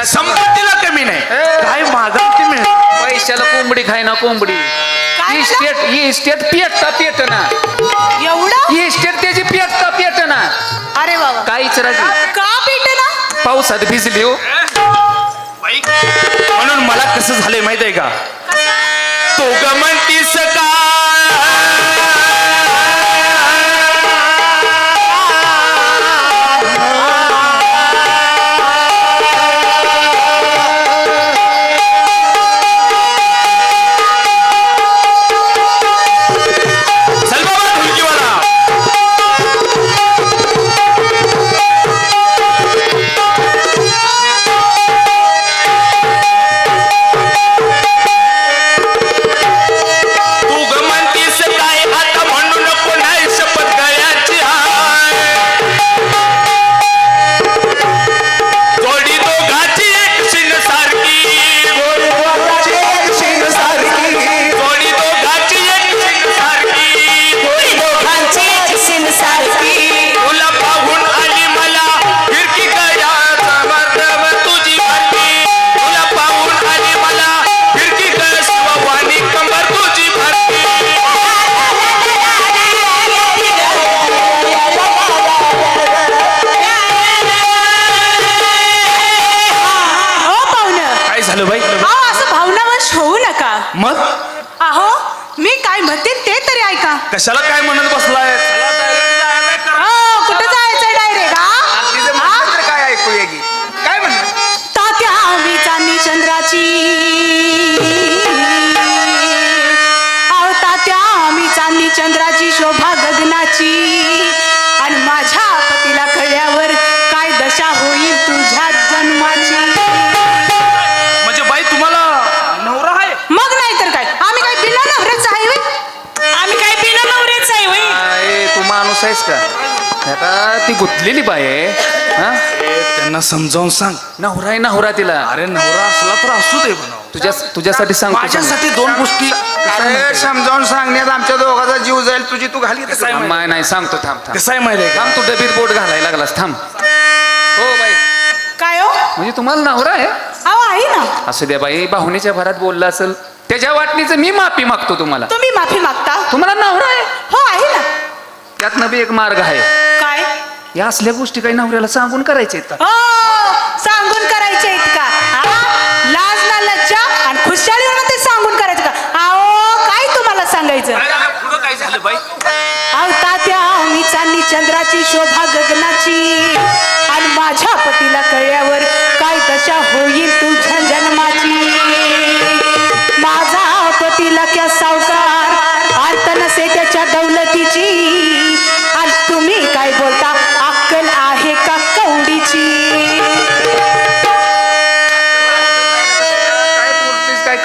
पैशाला संपत्तीला कमी नाही. काय मागा ते मिळेल. पैशाला कोंबडी खाय ना कोंबडी. काय इस्टेट इस्टेट पेटता पेट ना. एवढं? इस्टेट त्याची पेटता पेट ना. अरे बाबा काहीच राजी. का भेटे ना? पावसात भिजली हो. म्हणून मला कसं झालंय माहीत आहे का? तो गमंतीस का? कशाला काय म्हणत बसलाय? हो कुठं जायचंय डायरेक्ट हा? काय ऐकूया की? काय म्हणणार? तात्या आम्ही चांदणी चंद्राची. अहो तात्या आम्ही चांदणी चंद्राची शोभा गगनाची. माणूस आहेस का? आता ती गुंतलेली बाय आहे हा? त्यांना समजावून सांग. नवरा आहे नवरा तिला. अरे नवरा असला तर असू दे म्हणावं. तुझ्या तुझ्यासाठी सांगतो माझ्यासाठी दोन गोष्टी अरे समजावून सांगण्यात आमच्या दोघाचा जीव जाईल. तुझी तू घाली कसं आहे माहिती- माय नाही सांगतो थांब थांब. कसं आहे माहिती आहे का? थांब तू डबीत बोट घालायला लागलास थांब. हो बाई. काय हो? म्हणजे तुम्हाला नवरा आहे? अहो आहे ना. असू द्या बाई. बाहुनीच्या भरात बोलला असेल. त्याच्या वाटणीचं मी माफी मागतो तुम्हाला. तुम्ही माफी मागता? तुम्हाला नवरा आहे? हो आहे. त्यातनं बी एक मार्ग आहे. काय? या असल्या गोष्टी काही नवऱ्याला सांगून करायचे आहेत का? हो सांगून करायचे आहेत का? हा? लाज ना लज्जा आणि खुशालीवर ते सांगून करायचं का? अहो काय तुम्हाला सांगायचं? पुढं काय झालं बाई? अहो तात्या मी चांदणी चंद्राची शोभा गगनाची आणि माझ्या पतीला कळल्यावर काय दशा होईल तुझ्या जन्माची? माझा पतीला क्या सावकार अर्थ नसे त्याच्या दौलतीची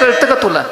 कळतं का तुला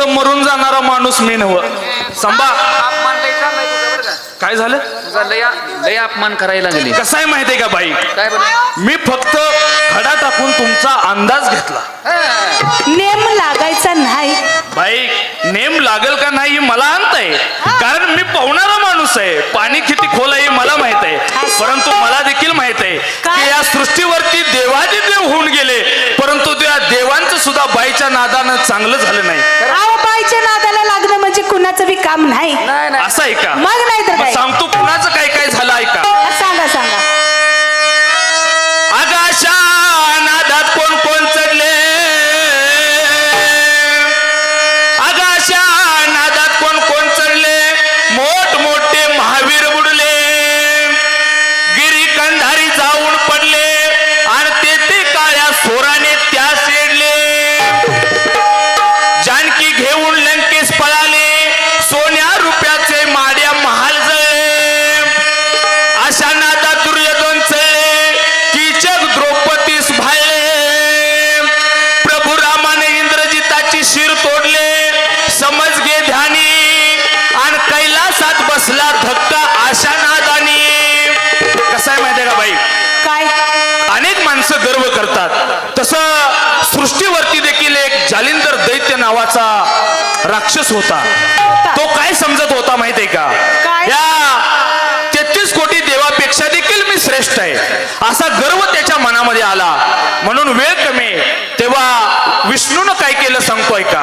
तसं मरून जाणारा माणूस मी नव संभा. अपमान लई चाललाय तुझा बरं का. काय झालं? तुझा लय लय अपमान करायला लागली. कसं आहे माहितीये का बाई? काय बरं? मी फक्त खडा टाकून तुमचा अंदाज घेतला. नेम लागायचा नाही. बाई नेम लागेल का नाही हे मला अंत आहे. कारण मी पाहुणारा माणूस आहे. पाणी किती खोल आहे हे मला माहीत आहे. परंतु मला देखील माहीत आहे की या सृष्टीवरती देवादिदेव होऊन गेले. परंतु त्या देवांचं सुद्धा बाईच्या नादानं चांगलं झालं नाही. आव बाईच्या नादाला लागणं म्हणजे कुणाचं बी काम नाही. नाही नाही. असं आहे का? मग नाही तर मग काय? सांगतो कुणाचं काय काय झालं ऐका. सृष्टीवरती देखील एक जालिंदर दैत्य नावाचा राक्षस होता. तो काय समजत होता माहितीये का? काय? या तेहतीस कोटी देवापेक्षा देखील मी श्रेष्ठ आहे. असा गर्व त्याच्या मनामध्ये आला. म्हणून वेळ कमी. आहे. तेव्हा विष्णूनं काय केलं सांगतोय का?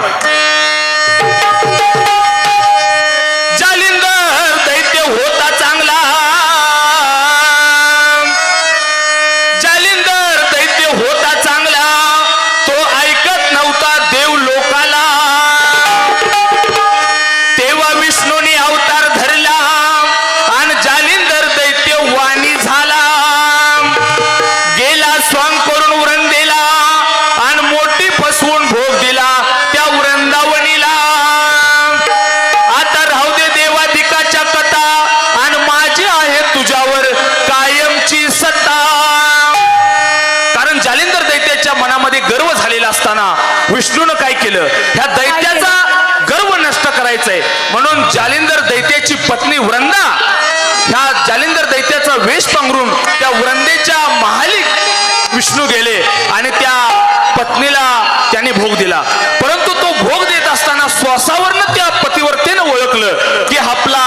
विष्णूनं काय केलं? ह्या दैत्याचा गर्व नष्ट करायचंय. म्हणून जालिंदर दैत्याची पत्नी वृंदा ह्या जालिंदर दैत्याचा वेश पांघरून त्या वृंदेच्या महाली विष्णू गेले आणि त्या पत्नीला त्यांनी भोग दिला. परंतु तो भोग देत असताना श्वासावरनं त्या पतिवर्तेनं ओळखलं की आपला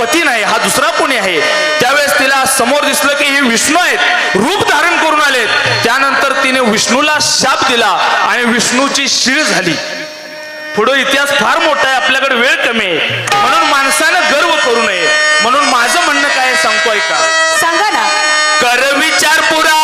पती नाही हा दुसरा कोणी आहे. त्यावेळेस तिला समोर दिसलं की हे विष्णू आहेत. रूप धारण करून आलेत. त्यानंतर तिने विष्णूला शाप दिला आणि विष्णूची शीळ झाली. पुढे इतिहास फार मोठा आहे आपल्याकडे वेळ कमी आहे. म्हणून माणसानं गर्व करू नये. म्हणून माझं म्हणणं काय सांगतोय का? सांगा ना. कर विचार पुरा.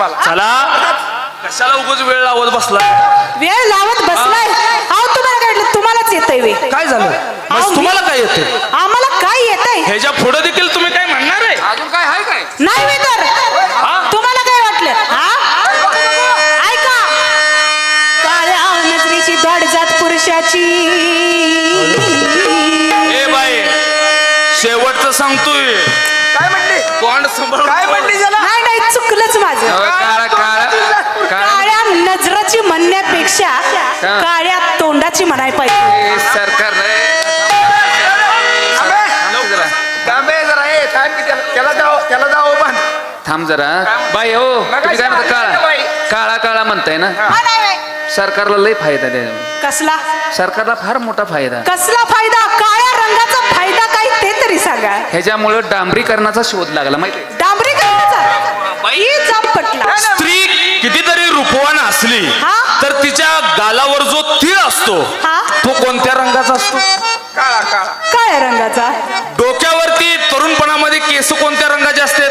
तुम्हाला. चला. कशाला उगाच वेळ लावत बसला वेळ लावत बसलाय? अहो तुम्हाला काय वाटलं? तुम्हालाच येतंय वे काय झालं? मग तुम्हाला काय येते आम्हाला काय येतंय? ह्याच्या पुढे देखील तुम्ही काय म्हणणार आहे? अजून काय? आहे काय? नाही वे तर. तुम्हाला काय वाटलं? हा? ऐका. काळ्या नजरेची दाढ जात पुरुषाची. ए बाई शेवटचं सांगतोय. काय म्हणली? तोंड सांभाळून काय म्हणली त्याला नाही नाही चुकलंच माझं काळा काळा काळा काळ्या नजराची म्हणण्यापेक्षा काळ्या तोंडाची म्हणाय पाहिजे. सरकार अबे, त्याला जाओ त्याला जाओ बांध थांब जरा. बाई हो तुम्ही काय म्हणता? काळा काळा काळा म्हणताय ना? सरकारला लय फायदा द्या. कसला? सरकारला फार मोठा फायदा. कसला फायदा? काळ्या रंगाचा फायदा काय ते तरी सांगा. ह्याच्यामुळं डांबरीकरणाचा शोध लागला माहिती डांबरी करण्याचा ही जाप पटला. स्त्री कितीतरी रूपवान असली हा? तर तिच्या गालावर जो तीळ असतो हा? तो कोणत्या रंगाचा असतो? काळा काळा. काळ्या रंगाचा. डोक्यावरती तरुणपणामध्ये केस कोणत्या रंगाचे असतात?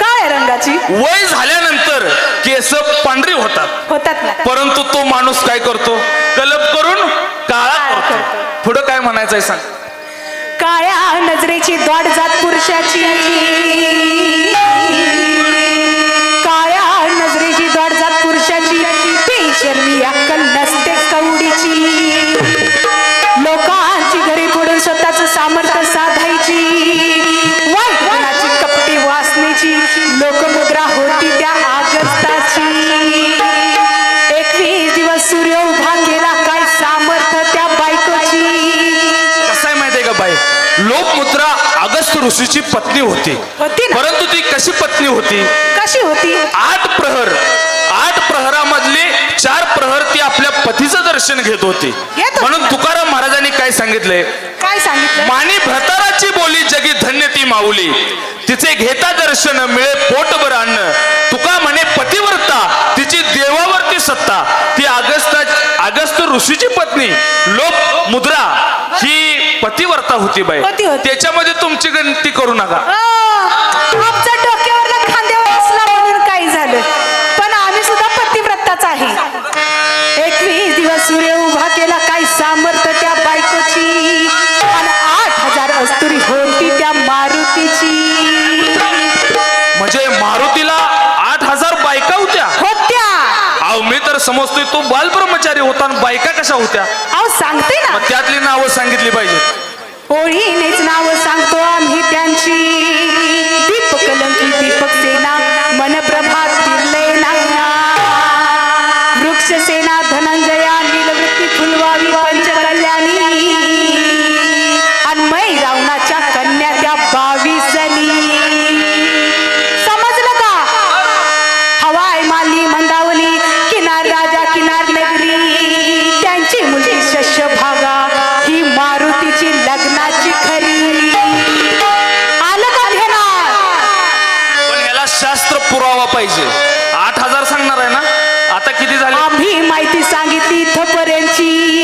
काळ्या रंगाची. वय झाल्यानंतर केस पांढरी होतात. होतात ना. परंतु तो माणूस काय करतो? कलप करून काळा करतो. पुढं काय म्हणायचंय सांग? काळ्या नजरेची द्वाड जात पुरुषाची. बाई लोकमुद्रा अगस्त ऋषीची पत्नी होती. होती ना? परंतु ती कशी पत्नी होती? कशी होती? आठ प्रहर. आठ प्रहरामधले चार प्रहर ती आपल्या पतीचं दर्शन घेत होती. घेत होती म्हणून ना. तुकाराम महाराजांनी काय सांगितलंय काय सांगितलं? मानी भ्रताराची बोली जगी धन्य ती माऊली. तिचे घेता दर्शन मिळे पोटभर अन्न. तुका म्हणे पतिव्रता तिची देवावरती सत्ता. ती अगस्त अगस्त ऋषीची पत्नी. लोक मुद्रा ही पतिव्रता होती बाई. होती, होती. त्याच्यामध्ये तुमची गणती करू नका. आमच्या डोक्यावरला खांद्यावर असला म्हणून काय झालं. पण आम्ही सुद्धा पतिव्रताच आहे. एकवीस दिवस सूर्य उभा केला काय सामर्थ्य त्या बायकोची? आणि आठ हजार अस्तुरी होती त्या मारुतीची. म्हणजे मारुतीला आठ हजार बायका होत्या. होत्या. अहो मी तर समजतोय तो बालब्रह्मचारी होता आणि बायका कशा होत्या? अहो सांगते सांगितली पाहिजे. ओळीने पाहिजे. आठ हजार सांगणार आहे ना? आता किती झाले? आम्ही माहिती सांगितली इथपर्यंतची.